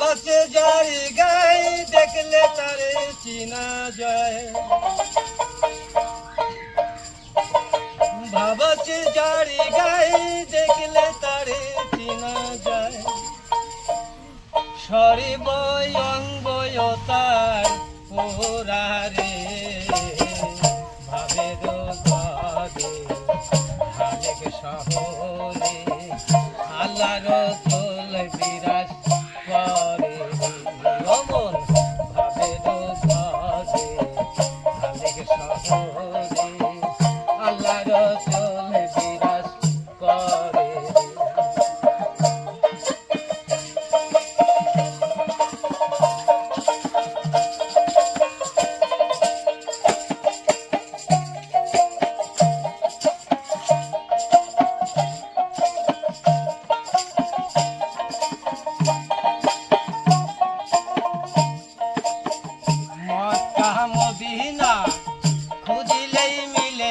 বাসে যাই গাই দেখলে তারে চিনা যায়। ভাবছে জারি গাই দেখলে তারে চিনা যায়। সরি বয়ঙ্গয় তার ভাবে ভাবের ঘরে সহজ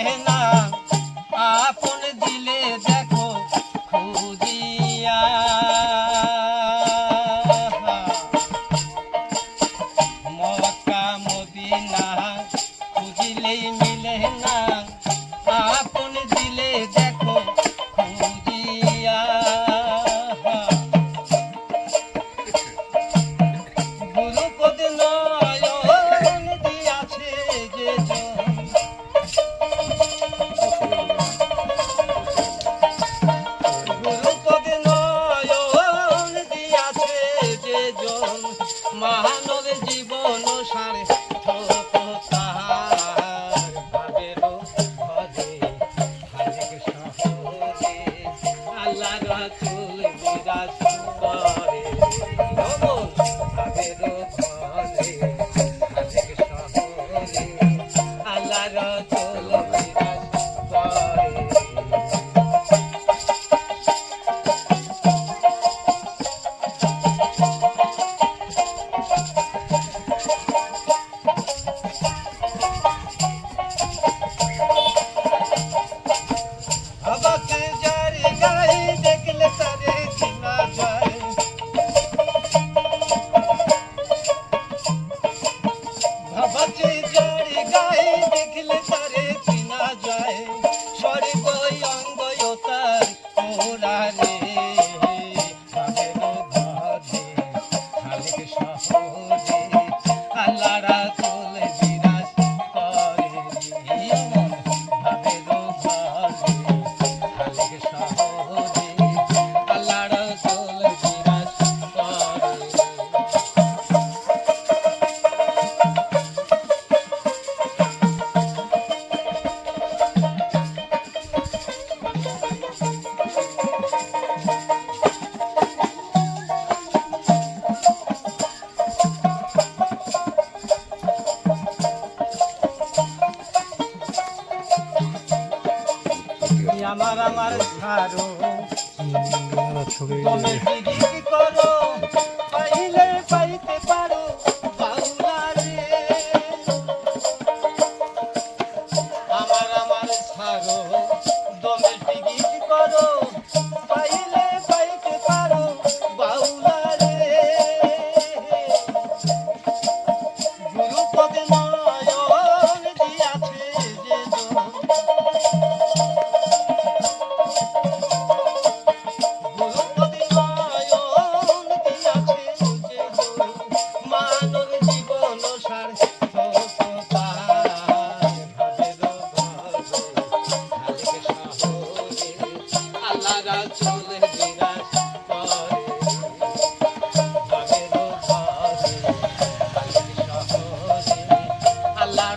dejen 大家听歌 আমার ছাড়ো লাগা চুলের বিরাজ করে আল্লাহ